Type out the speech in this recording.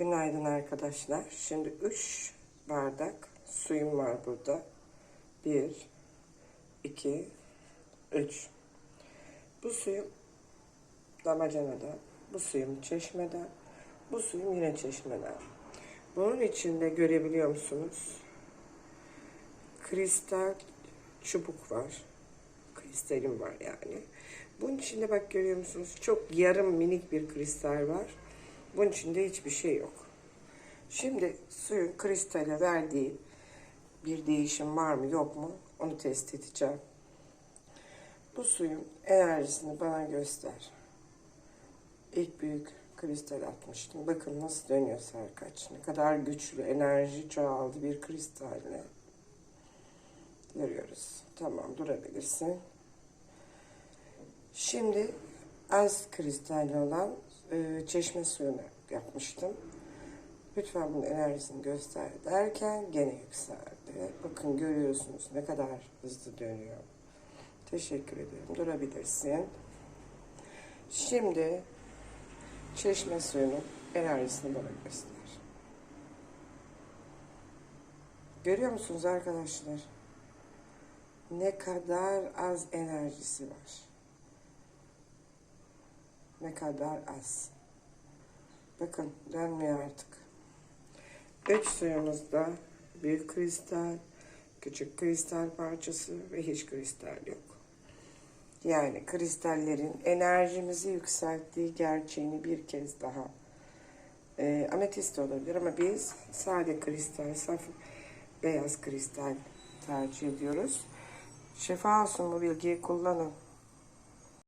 Günaydın arkadaşlar. Şimdi 3 bardak suyum var burada. 1, 2, 3. Bu suyum damacanada, bu suyum çeşmeden, bu suyum yine çeşmeden. Bunun içinde görebiliyor musunuz? Kristal çubuk var. Kristalim var yani. Bunun içinde bak görüyor musunuz? Çok yarım minik bir kristal var. Bunun içinde hiçbir şey yok. Şimdi suyun kristale verdiği bir değişim var mı yok mu onu test edeceğim. Bu suyun enerjisini bana göster. İlk büyük kristal atmıştım. Bakın nasıl dönüyor Serkaç. Ne kadar güçlü enerji çoğaldı bir kristalle. Görüyoruz. Tamam durabilirsin. Şimdi az kristalli olan e, çeşme suyunu yapmıştım. Lütfen bunun enerjisini göster derken gene yükseldi. Bakın görüyorsunuz ne kadar hızlı dönüyor. Teşekkür ederim. Durabilirsin. Şimdi çeşme suyunun enerjisini bana göster. Görüyor musunuz arkadaşlar? Ne kadar az enerjisi var. Ne kadar az. Bakın dönmüyor artık. Üç suyumuzda büyük kristal, küçük kristal parçası ve hiç kristal yok. Yani kristallerin enerjimizi yükselttiği gerçeğini bir kez daha e, ametist olabilir ama biz sade kristal, saf beyaz kristal tercih ediyoruz. Şifa olsun bu bilgiyi kullanın.